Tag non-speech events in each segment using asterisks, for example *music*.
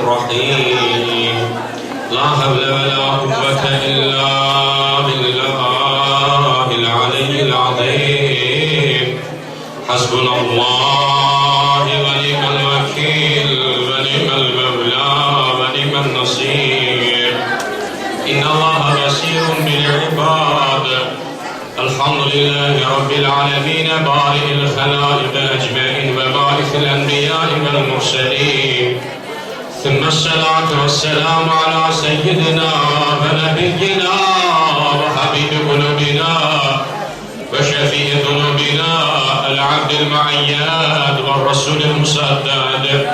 الرحيم. لا حول ولا قوة إلا بالله العلي العظيم. حسبنا الله ونعم الوكيل ونعم المولى ونعم النصير. إن الله بصير بالعباد. الحمد لله رب العالمين بارئ الخلائق أجمعين وبارئ الأنبياء والمرسلين. ثم الصلاة والسلام على سيدنا ونبينا وحبيب قلوبنا وشفيع ذنوبنا العبد المعياد والرسول المسدد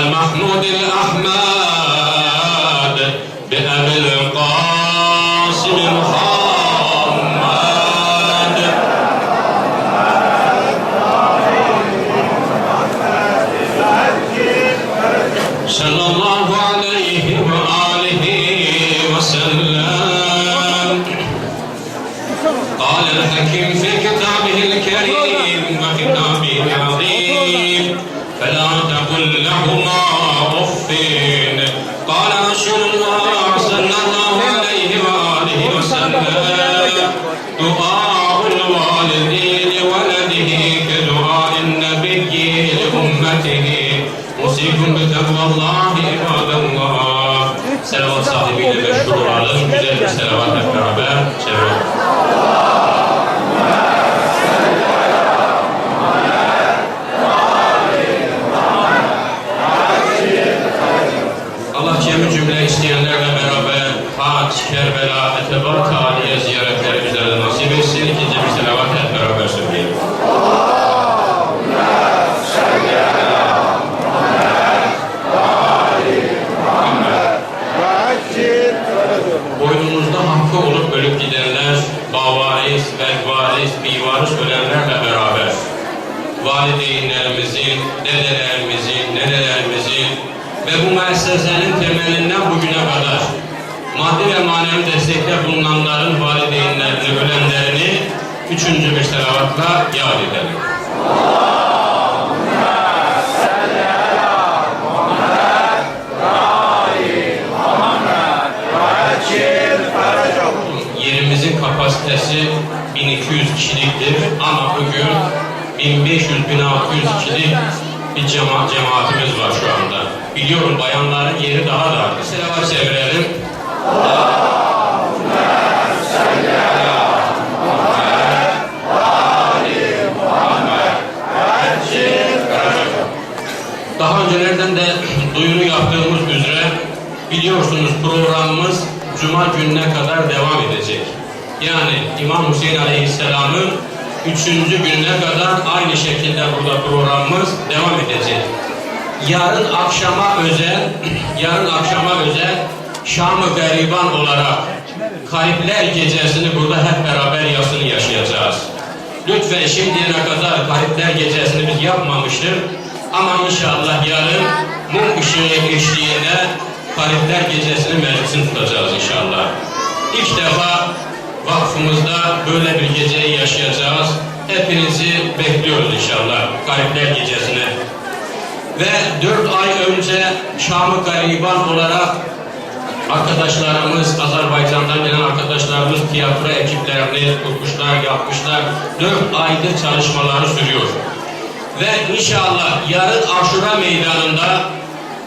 المحمود الأحمد بأبي القاسم cema cemaatimiz var şu anda. Biliyorum bayanların yeri daha da. Selavat çevirelim. Daha öncelerden de duyuru yaptığımız üzere biliyorsunuz programımız Cuma gününe kadar devam edecek. Yani İmam Hüseyin Aleyhisselam'ın üçüncü gününe kadar aynı şekilde burada programımız devam edecek. Yarın akşama özel, yarın akşama özel Şam-ı Gariban olarak Karipler Gecesi'ni burada hep beraber yasını yaşayacağız. Lütfen şimdiye kadar Karipler Gecesi'ni biz yapmamıştık. Ama inşallah yarın mum ışığı eşliğinde Karipler Gecesi'ni meclisini tutacağız inşallah. İlk defa vakfımızda böyle bir geceyi yaşayacağız. Hepinizi bekliyoruz inşallah Garipler Gecesi'ne. Ve dört ay önce Şam-ı Gariban olarak arkadaşlarımız, Azerbaycan'dan gelen arkadaşlarımız tiyatro ekiplerini kurmuşlar, yapmışlar. Dört aydır çalışmaları sürüyor. Ve inşallah yarın Aşura Meydanı'nda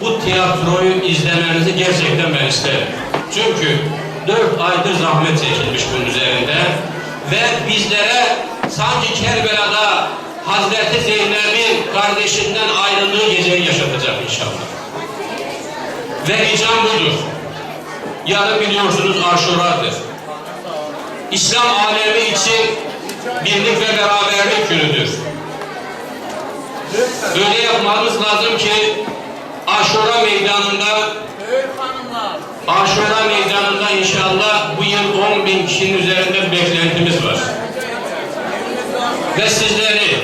bu tiyatroyu izlemenizi gerçekten ben isterim. Çünkü dört aydır zahmet çekilmiş bunun üzerinde ve bizlere sanki Kerbela'da Hazreti Zeynep'in kardeşinden ayrıldığı geceyi yaşatacak inşallah. Ve ricam budur. Yarın biliyorsunuz Aşura'dır. İslam alemi için birlik ve beraberlik günüdür. Öyle yapmamız lazım ki Aşura meydanında Aşura meydanında inşallah bu yıl 10 bin kişinin üzerinde beklentimiz var. Ve sizleri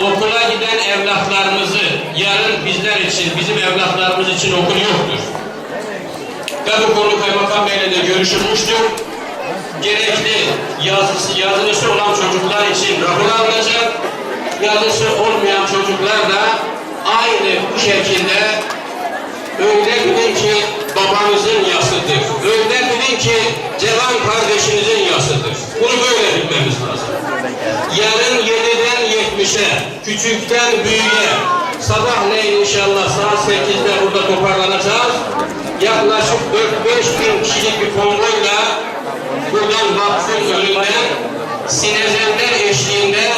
okula giden evlatlarımızı yarın bizler için, bizim evlatlarımız için okul yoktur. Ve bu konu Kaymakam Bey'le de görüşülmüştür. Gerekli yazısı, yazılısı olan çocuklar için rapor alınacak. Yazısı olmayan çocuklar da aynı bu şekilde bilin ki babanızın yasıdır. Öyle bilin ki Cevan kardeşinizin yasıdır. Bunu böyle bilmemiz lazım. Yarın 7'den 70'e, küçükten büyüğe, sabahleyin inşallah saat 8'de burada toparlanacağız. Yaklaşık 4-5 bin kişilik bir konvoyla buradan vakfın önünden sinezender eşliğinde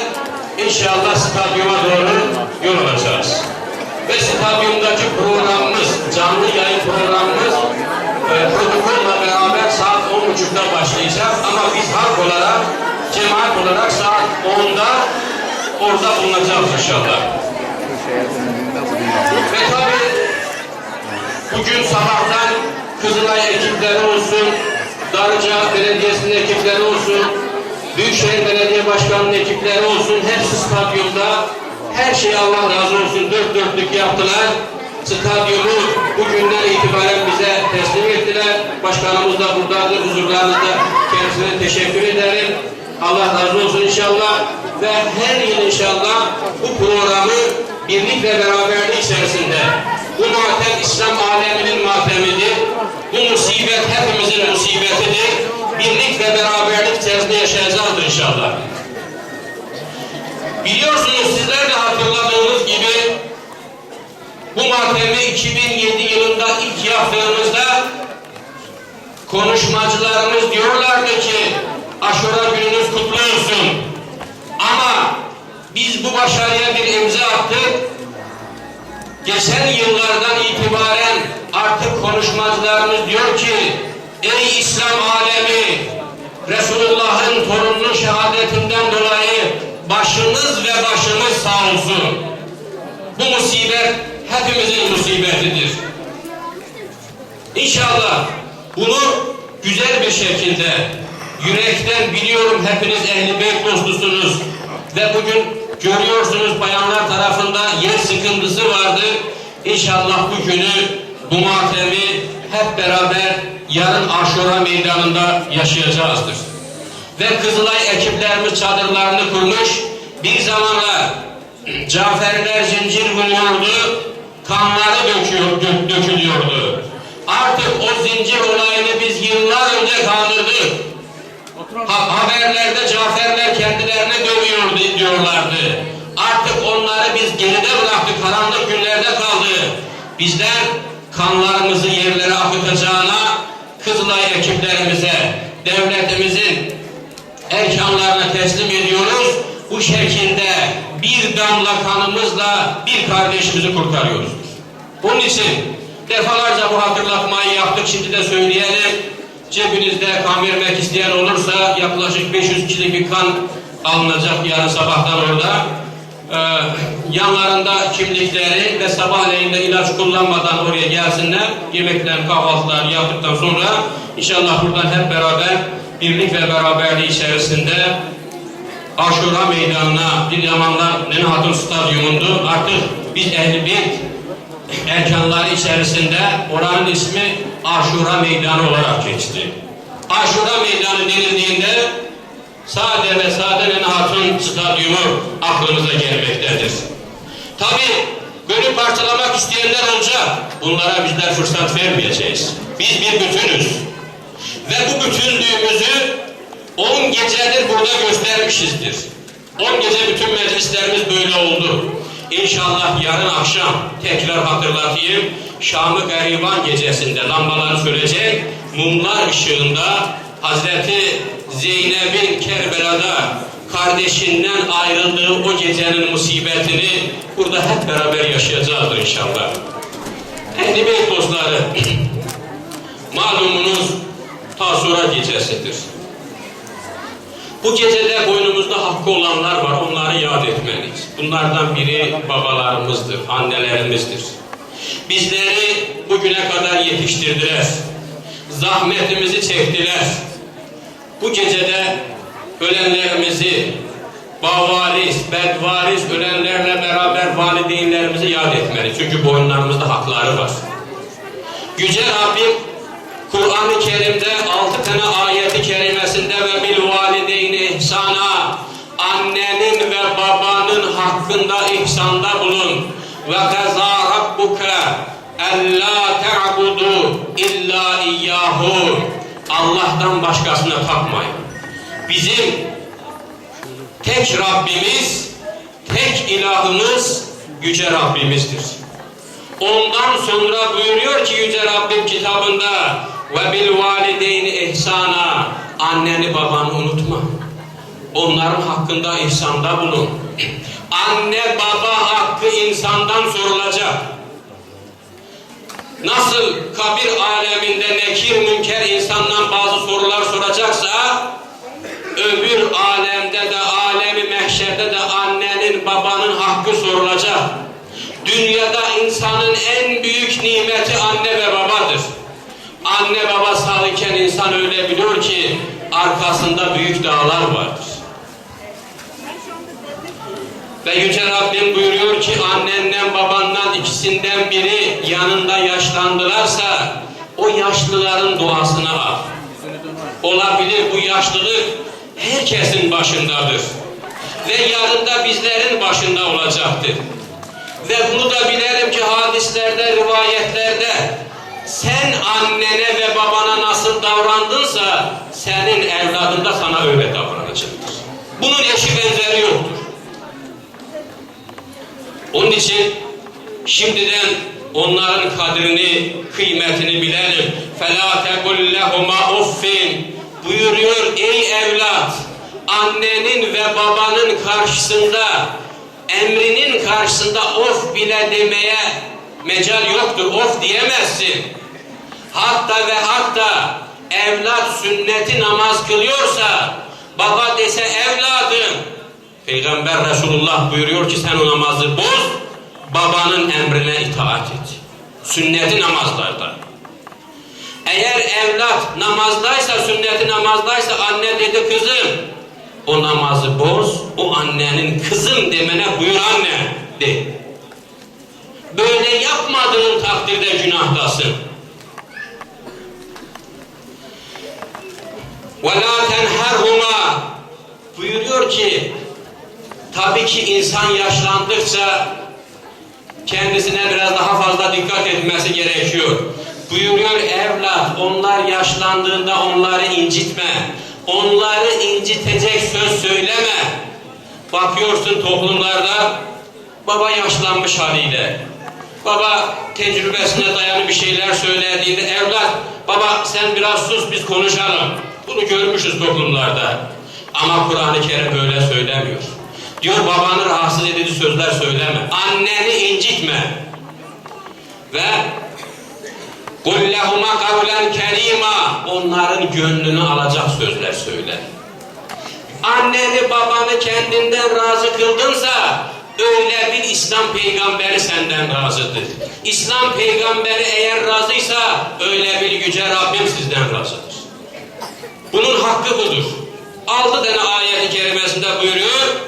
inşallah stadyuma doğru yol alacağız. Ve stadyumdaki programımız, canlı yayın programımız e, protokolla beraber saat 10.30'da başlayacak ama biz halk olarak, cemaat olarak saat 10'da orada bulunacağız inşallah. Ve tabii bugün sabahtan Kızılay ekipleri olsun, Darıca Belediyesi'nin ekipleri olsun, Büyükşehir Belediye Başkanı'nın ekipleri olsun, hepsi stadyumda. Her şey Allah razı olsun dört dörtlük yaptılar. Stadyumu bugünden itibaren bize teslim ettiler. Başkanımız da buradadır, huzurlarınızda kendisine teşekkür ederim. Allah razı olsun inşallah. Ve her yıl inşallah bu programı birlik ve beraberlik içerisinde bu matem İslam aleminin matemidir. Bu musibet hepimizin musibetidir. Birlik ve beraberlik içerisinde yaşayacağızdır inşallah. Biliyorsunuz sizler de hatırladığınız gibi bu matemi 2007 yılında ilk yaptığımızda konuşmacılarımız diyorlardı ki aşura gününüz kutlu olsun. Ama biz bu başarıya bir imza attık. Geçen yıllardan itibaren artık konuşmacılarımız diyor ki ey İslam alemi Resulullah'ın torununun şehadetinden dolayı başınız ve başımız sağ olsun. Bu musibet hepimizin musibetidir. İnşallah bunu güzel bir şekilde yürekten biliyorum hepiniz ehli beyt dostusunuz ve bugün görüyorsunuz bayanlar tarafında yer sıkıntısı vardı. İnşallah bu günü bu matemi hep beraber yarın Aşura meydanında yaşayacağızdır. Ve Kızılay ekiplerimiz çadırlarını kurmuş. Bir zamanlar Caferler zincir vuruyordu, kanları döküyor, dö- dökülüyordu. Artık o zincir olayını biz yıllar önce kaldırdık. Ha, haberlerde Caferler kendilerini dövüyordu diyorlardı. Artık onları biz geride bıraktık, karanlık günlerde kaldı. Bizler kanlarımızı yerlere akıtacağına Kızılay ekiplerimize, devletimizin erkanlarına teslim ediyoruz. Bu şekilde bir damla kanımızla bir kardeşimizi kurtarıyoruz. Bunun için defalarca bu hatırlatmayı yaptık. Şimdi de söyleyelim. Cebinizde kan vermek isteyen olursa yaklaşık 500 kişilik bir kan alınacak yarın sabahtan orada. Ee, yanlarında kimlikleri ve sabahleyin de ilaç kullanmadan oraya gelsinler. Yemekler, kahvaltılar yaptıktan sonra inşallah buradan hep beraber birlik ve beraberliği içerisinde Aşura meydanına bir zamanlar Nene Hatun Stadyumundu. Artık biz ehli beyt erkanları içerisinde oranın ismi Aşura Meydanı olarak geçti. Aşura Meydanı denildiğinde sade ve sade Nene Hatun Stadyumu aklımıza gelmektedir. Tabi gönül parçalamak isteyenler olacak. Bunlara bizler fırsat vermeyeceğiz. Biz bir bütünüz. Ve bu bütünlüğümüzü 10 gecedir burada göstermişizdir. 10 gece bütün meclislerimiz böyle oldu. İnşallah yarın akşam tekrar hatırlatayım. Şam-ı Gariban gecesinde lambaları söyleyecek. Mumlar ışığında Hazreti Zeynep'in Kerbela'da kardeşinden ayrıldığı o gecenin musibetini burada hep beraber yaşayacağızdır inşallah. Ehli Beyt dostları, *clears throat* malumunuz Tasura gecesidir. Bu gecede boynumuzda hakkı olanlar var, onları yad etmeliyiz. Bunlardan biri babalarımızdır, annelerimizdir. Bizleri bugüne kadar yetiştirdiler. Zahmetimizi çektiler. Bu gecede ölenlerimizi, bavaris, bedvaris ölenlerle beraber valideynlerimizi yad etmeliyiz. Çünkü boynlarımızda hakları var. Yüce Rabbim Kur'an-ı Kerim'de altı tane ayeti kerimesinde ve bil valideyni ihsana annenin ve babanın hakkında ihsanda bulun ve kaza rabbuke Ella ta'budu illa iyyahu. Allah'tan başkasına tapmayın. Bizim tek Rabbimiz, tek ilahımız Yüce Rabbimizdir. Ondan sonra buyuruyor ki Yüce Rabbim kitabında ve bil valideyni ihsana anneni babanı unutma. Onların hakkında ihsanda bulun. Anne baba hakkı insandan sorulacak. Nasıl kabir aleminde nekir münker insandan bazı sorular soracaksa öbür alemde de alemi mehşerde de annenin babanın hakkı sorulacak. Dünyada insanın en büyük nimeti anne ve babadır. Anne baba sağlıken insan öyle biliyor ki arkasında büyük dağlar vardır. Ve Yüce Rabbim buyuruyor ki annenden babandan ikisinden biri yanında yaşlandılarsa o yaşlıların duasını al. Olabilir bu yaşlılık herkesin başındadır. Ve yarın da bizlerin başında olacaktır. Ve bunu da bilelim ki hadislerde, rivayetlerde sen annene ve babana nasıl davrandınsa senin evladın da sana öyle davranacaktır. Bunun eşi benzeri yoktur. Onun için şimdiden onların kadrini, kıymetini bilelim. فَلَا تَقُلْ لَهُمَا اُفِّنْ Buyuruyor ey evlat, annenin ve babanın karşısında, emrinin karşısında of bile demeye mecal yoktur. Of diyemezsin. Hatta ve hatta evlat sünneti namaz kılıyorsa, baba dese evladım, Peygamber Resulullah buyuruyor ki sen o namazı boz, babanın emrine itaat et. Sünneti namazlarda. Eğer evlat namazdaysa, sünneti namazdaysa anne dedi kızım, o namazı boz, o annenin kızım demene buyur anne de. Böyle yapmadığın takdirde günahtasın. وَلَا تَنْهَرْهُمَا Buyuruyor ki Tabii ki insan yaşlandıkça kendisine biraz daha fazla dikkat etmesi gerekiyor. Buyuruyor evlat, onlar yaşlandığında onları incitme. Onları incitecek söz söyleme. Bakıyorsun toplumlarda baba yaşlanmış haliyle. Baba tecrübesine dayalı bir şeyler söylediğinde evlat, baba sen biraz sus biz konuşalım. Bunu görmüşüz toplumlarda. Ama Kur'an-ı Kerim böyle söylemiyor. Diyor babanı rahatsız edici sözler söyleme. Anneni incitme. Ve قُلْ لَهُمَا قَوْلًا كَرِيمًا Onların gönlünü alacak sözler söyle. Anneni babanı kendinden razı kıldınsa öyle bir İslam peygamberi senden razıdır. İslam peygamberi eğer razıysa öyle bir yüce Rabbim sizden razıdır. Bunun hakkı budur. Altı tane ayet-i kerimesinde buyuruyor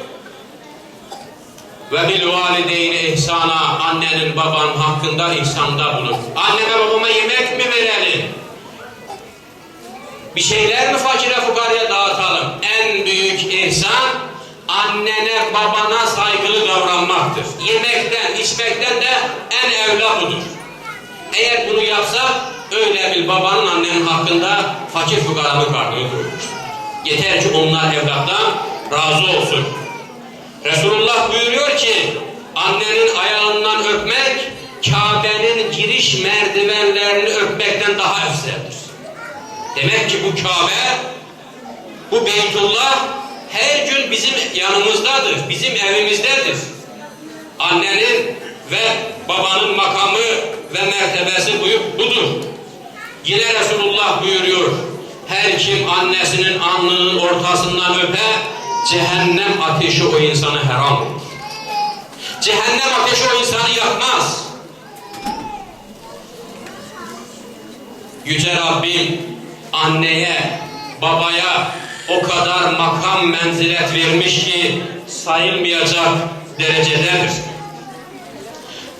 ve bil valideyni ihsana annenin babanın hakkında ihsanda bulun. Anneme babama yemek mi verelim? Bir şeyler mi fakire fukaraya dağıtalım? En büyük ihsan annene babana saygılı davranmaktır. Yemekten, içmekten de en evla budur. Eğer bunu yapsa öyle bir babanın annenin hakkında fakir fukaranın karnını doyurmuş. Yeter ki onlar evlattan razı olsun. Resulullah buyuruyor ki annenin ayağından öpmek Kabe'nin giriş merdivenlerini öpmekten daha efseldir. Demek ki bu Kabe bu Beytullah her gün bizim yanımızdadır, bizim evimizdedir. Annenin ve babanın makamı ve mertebesi budur. Yine Resulullah buyuruyor, her kim annesinin alnının ortasından öpe, cehennem ateşi o insanı haram. Cehennem ateşi o insanı yakmaz. Yüce Rabbim anneye, babaya o kadar makam menzilet vermiş ki sayılmayacak derecededir.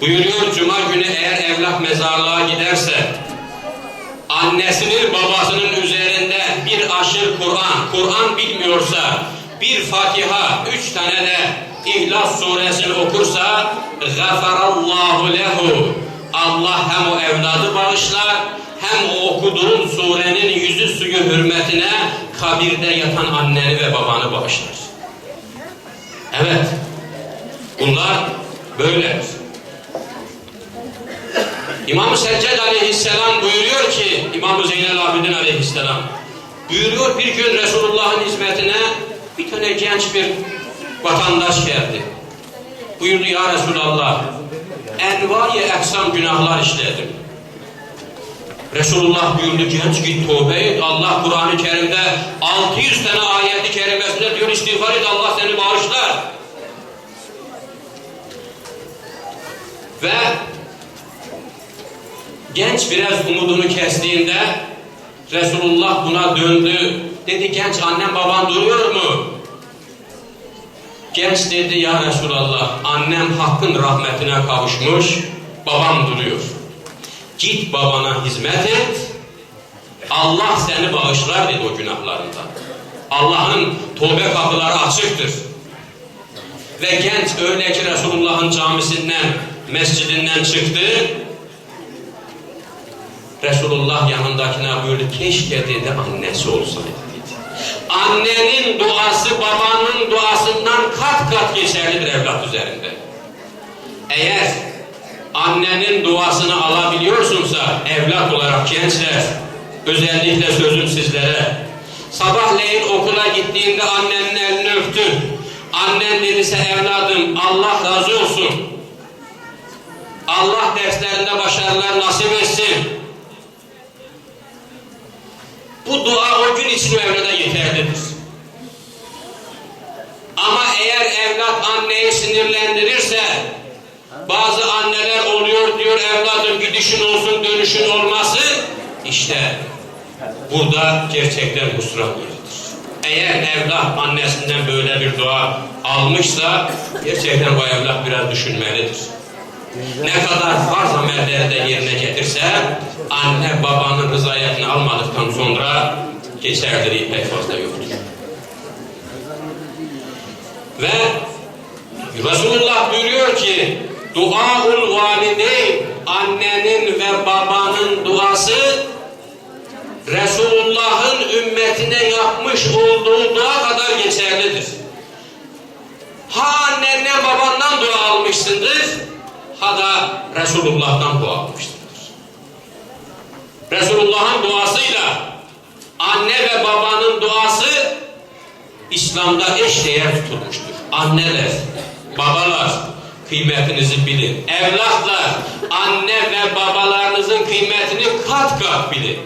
Buyuruyor Cuma günü eğer evlat mezarlığa giderse annesinin babasının üzerinde bir aşır Kur'an, Kur'an bilmiyorsa bir Fatiha, üç tane de İhlas suresini okursa gafarallahu lehu Allah hem o evladı bağışlar hem o okuduğun surenin yüzü suyu hürmetine kabirde yatan anneni ve babanı bağışlar. Evet. Bunlar böyledir. İmam-ı Seccad aleyhisselam buyuruyor ki İmam-ı Zeynel Abidin aleyhisselam buyuruyor bir gün Resulullah'ın hizmetine bir tane genç bir vatandaş geldi. Buyurdu ya Resulallah envai eksam günahlar işledim. Resulullah buyurdu genç git tövbe et. Allah Kur'an-ı Kerim'de 600 tane ayeti kerimesinde diyor istiğfar et Allah seni bağışlar. Ve genç biraz umudunu kestiğinde Resulullah buna döndü. Dedi genç annem baban duruyor mu? Genç dedi ya Resulallah annem hakkın rahmetine kavuşmuş babam duruyor. Git babana hizmet et. Allah seni bağışlar dedi o günahlarından. Allah'ın tövbe kapıları açıktır. Ve genç öyle ki Resulullah'ın camisinden, mescidinden çıktı. Resulullah yanındakine buyurdu, keşke dedi annesi olsaydı dedi. Annenin duası babanın duasından kat kat geçerlidir evlat üzerinde. Eğer annenin duasını alabiliyorsunsa evlat olarak gençler, özellikle sözüm sizlere, sabahleyin okula gittiğinde annenin elini öptün. Annen dediyse evladım Allah razı olsun. Allah derslerinde başarılar nasip etsin. Bu dua o gün için o evlada yeterlidir. Ama eğer evlat anneyi sinirlendirirse bazı anneler oluyor diyor evladım gidişin olsun dönüşün olmasın. İşte burada gerçekten husran yeridir. Eğer evlat annesinden böyle bir dua almışsa gerçekten bu evlat biraz düşünmelidir. Ne kadar farz amelleri de yerine getirse anne babanın rızayetini almadıktan sonra geçerliliği pek fazla yoktur. Ve Resulullah buyuruyor ki duaul valideyn annenin ve babanın duası Resulullah'ın ümmetine yapmış olduğu dua kadar geçerlidir. Ha annenden babandan dua almışsındır ha da Resulullah'tan dua almışsındır. Resulullah'ın duasıyla anne ve babanın duası İslam'da eşdeğer tutulmuştur. Anneler, babalar kıymetinizi bilin. Evlatlar, anne ve babalarınızın kıymetini kat kat bilin.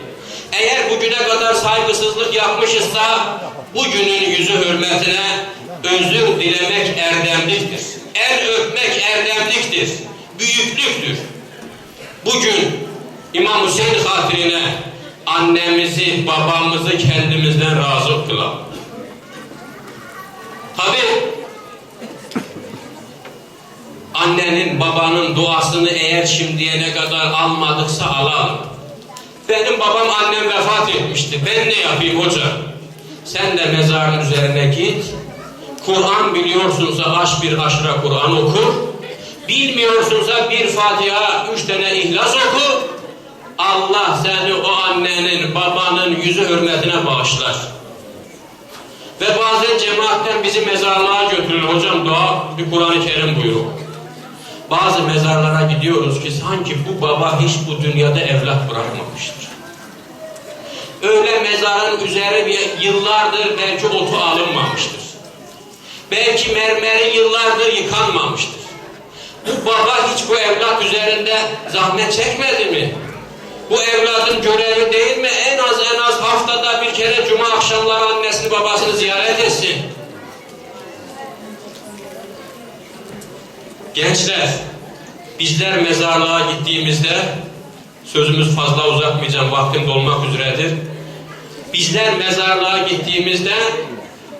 Eğer bugüne kadar saygısızlık yapmışızsa bugünün yüzü hürmetine özür dilemek erdemliktir. El öpmek erdemliktir. Büyüklüktür. Bugün İmam Hüseyin hatirine annemizi, babamızı kendimizden razı kılalım. Tabi annenin, babanın duasını eğer şimdiye ne kadar almadıksa alalım. Benim babam annem vefat etmişti. Ben ne yapayım hoca? Sen de mezarın üzerine git. Kur'an biliyorsunsa aş bir aşra Kur'an oku. Bilmiyorsunsa bir Fatiha, üç tane ihlas oku. Allah seni o annenin, babanın yüzü hürmetine bağışlar. Ve bazen cemaatten bizi mezarlığa götürür. Hocam dua bir Kur'an-ı Kerim buyurun. Bazı mezarlara gidiyoruz ki sanki bu baba hiç bu dünyada evlat bırakmamıştır. Öyle mezarın üzeri bir yıllardır belki otu alınmamıştır. Belki mermeri yıllardır yıkanmamıştır. Bu baba hiç bu evlat üzerinde zahmet çekmedi mi? Bu evladın görevi değil mi? En az en az haftada bir kere cuma akşamları annesini babasını ziyaret etsin. Gençler, bizler mezarlığa gittiğimizde sözümüz fazla uzatmayacağım, vaktim dolmak üzeredir. Bizler mezarlığa gittiğimizde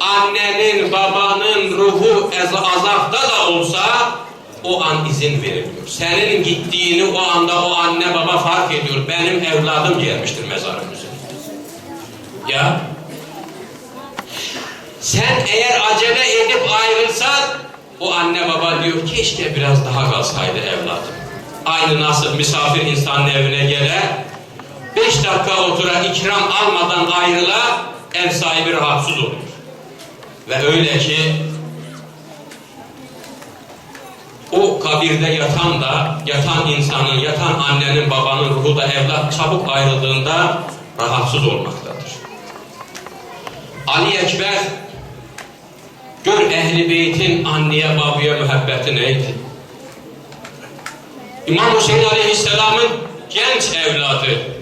annenin, babanın ruhu azapta da olsa o an izin veriliyor. Senin gittiğini o anda o anne baba fark ediyor. Benim evladım gelmiştir mezarın üzerine. Ya sen eğer acele edip ayrılsan o anne baba diyor keşke biraz daha kalsaydı evladım. Aynı nasıl misafir insanın evine gelir, beş dakika otura ikram almadan ayrıla, ev sahibi rahatsız olur. Ve öyle ki o kabirde yatan da, yatan insanın, yatan annenin, babanın ruhu da evlat çabuk ayrıldığında rahatsız olmaktadır. Ali Ekber gör ehli beytin anneye babaya mühabbeti neydi? İmam Hüseyin Aleyhisselam'ın genç evladı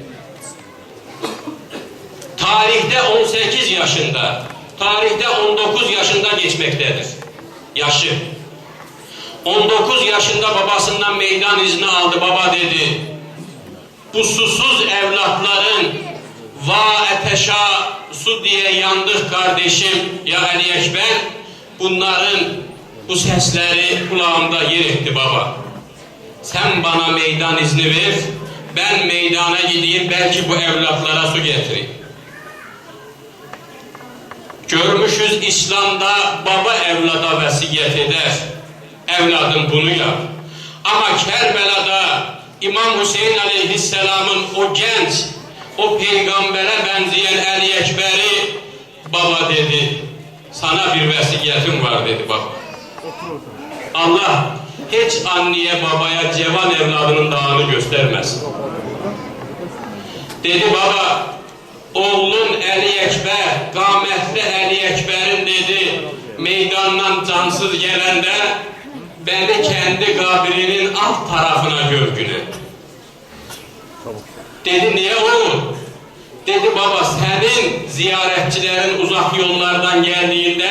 tarihte 18 yaşında, tarihte 19 yaşında geçmektedir. Yaşı. 19 yaşında babasından meydan izni aldı. Baba dedi. Bu susuz evlatların va eteşa su diye yandık kardeşim ya Ali Ekber. Bunların bu sesleri kulağımda yer etti baba. Sen bana meydan izni ver. Ben meydana gideyim belki bu evlatlara su getireyim. Görmüşüz İslam'da baba evlada vesiyet eder. Evladım bunu yap. Ama Kerbela'da İmam Hüseyin Aleyhisselam'ın o genç, o peygambere benzeyen Ali Ekber'i baba dedi. Sana bir vesiyetim var dedi baba. Allah hiç anneye babaya cevan evladının dağını göstermez. Dedi baba oğlun Əli Ekber, qametli Əli Ekber'in dedi meydandan cansız gələndə beni kendi kabrinin alt tarafına gör günü. Dedi niye oğlum? Dedi baba senin ziyaretçilerin uzak yollardan geldiğinde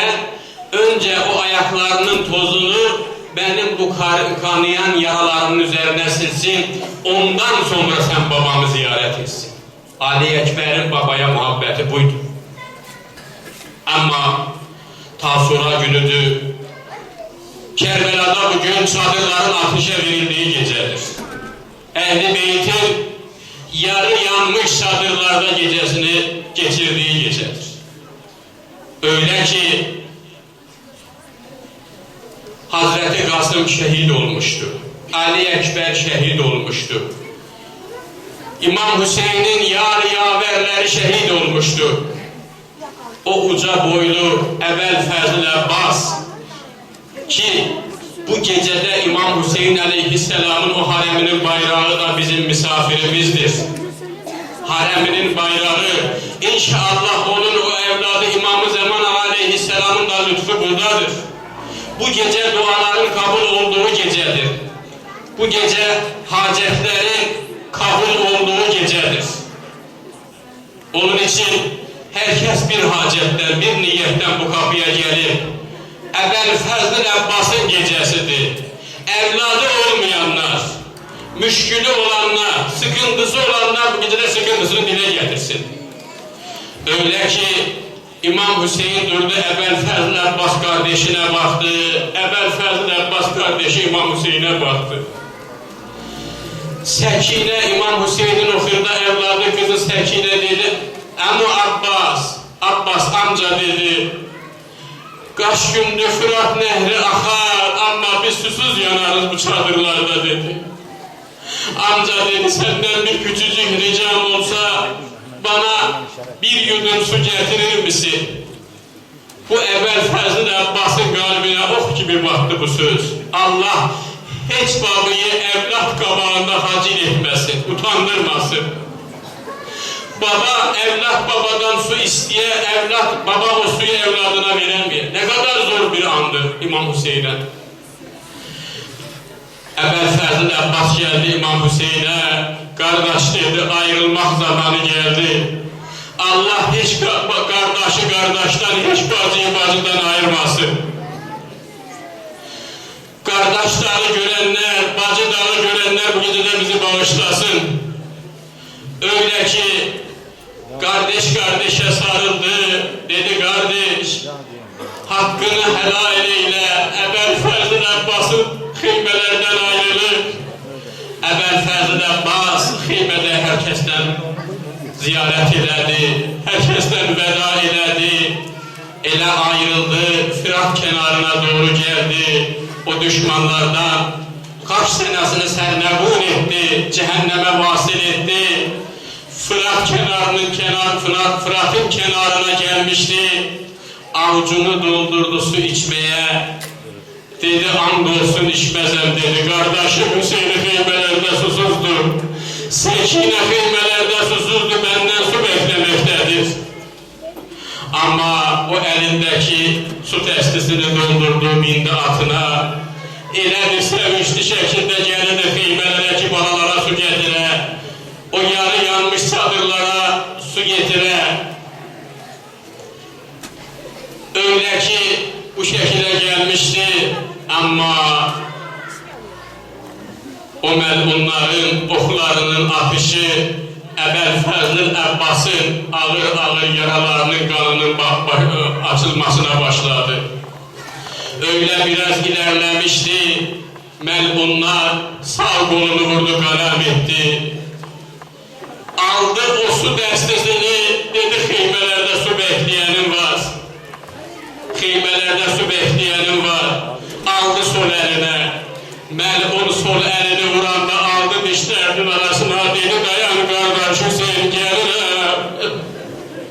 önce o ayaklarının tozunu benim bu kanayan yaralarımın üzerine silsin. Ondan sonra sen babamı ziyaret etsin. Ali Ekber'in babaya muhabbeti buydu. Ama tasura günüdür. Kerbela'da bugün çadırların ateşe verildiği gecedir. Ehli Beyt'in yarı çadırlarda gecesini geçirdiği gecedir. Öyle ki Hazreti Kasım şehit olmuştu. Ali Ekber şehit olmuştu. İmam Hüseyin'in yar yaverleri şehit olmuştu. O uca boylu Ebel Fazıl Abbas ki bu gecede İmam Hüseyin Aleyhisselam'ın o hareminin bayrağı da bizim misafirimizdir. Hareminin bayrağı inşallah onun o evladı İmam-ı Zaman Aleyhisselam'ın da lütfu buradadır. Bu gece duaların kabul olduğu gecedir. Bu gece hacetlerin kabul olduğu gecedir. Onun için herkes bir hacetten, bir niyetten bu kapıya gelir. Ebel Fazıl Abbas'ın gecesidir. Evladı olmayanlar, müşkülü olanlar, sıkıntısı olanlar bu gecede sıkıntısını dile getirsin. Öyle ki İmam Hüseyin durdu Ebel Fazıl Abbas kardeşine baktı. Ebel Fazıl Abbas kardeşi İmam Hüseyin'e baktı. Sekine İmam Hüseyin'in oxurda evladı kızı Sekine dedi. Ama Abbas, Abbas amca dedi. Kaç gündür Fırat nehri akar ama biz susuz yanarız bu çadırlarda dedi. Amca dedi senden bir küçücük ricam olsa bana bir yudum su getirir misin? Bu Ebel Fazıl Abbas'ın kalbine ok gibi baktı bu söz. Allah hiç babayı evlat kabağında hacil etmesin, utandırmasın. Baba evlat babadan su isteye, evlat baba o suyu evladına veremiyor. Ne kadar zor bir andı İmam Hüseyin'e. Ebel Fazıl Abbas geldi İmam Hüseyin'e. Kardeş dedi ayrılmak zamanı geldi. Allah hiç ka- kardeşi kardeşten, hiç bacıyı bacıdan ayırmasın. Kardeş dağı görenler, bacı dağı görenler bu gecede bizi bağışlasın. Öyle ki kardeş kardeşe sarıldı. Dedi kardeş hakkını helal eyle. Ebel Fazıl Abbas'ın hıymelerden ayrılık. Ebel Fazıl Abbas hıymede herkesten ziyaret elədi. Herkesten veda elədi. Ele ayrıldı. Fırat kenarına doğru geldi. O düşmanlardan kaç senesini sernebun etti, cehenneme vasil etti. Fırat kenarının kenar, Fırat, Fırat'ın kenarına gelmişti. Avucunu doldurdu su içmeye. Dedi andolsun içmezem dedi. Kardeşim Hüseyin'i heymelerde susuzdu. Sekine heymelerde susuzdu. Benden su beklemektedir. Ama o elindeki su testisini doldurdu bindi atına. Bir sevinçli şekilde geldi heymelere ki balalara su getire. O yarı yanmış çadırlara su getire. Öyle ki bu şekilde gelmişti ama o melunların oklarının ateşi, Ebel Fezlil Ebbas'ın ağır ağır yaralarının kanının açılmasına başladı. Öyle biraz ilerlemişti, melunlar sağ kolunu vurdu, kalem etti. Aldı o su destesini, dedi kıymelerde su bekleyenim var. Kıymelerde su bekleyenim var. Aldı sol eline, melun sol Meclise yardım ararsın.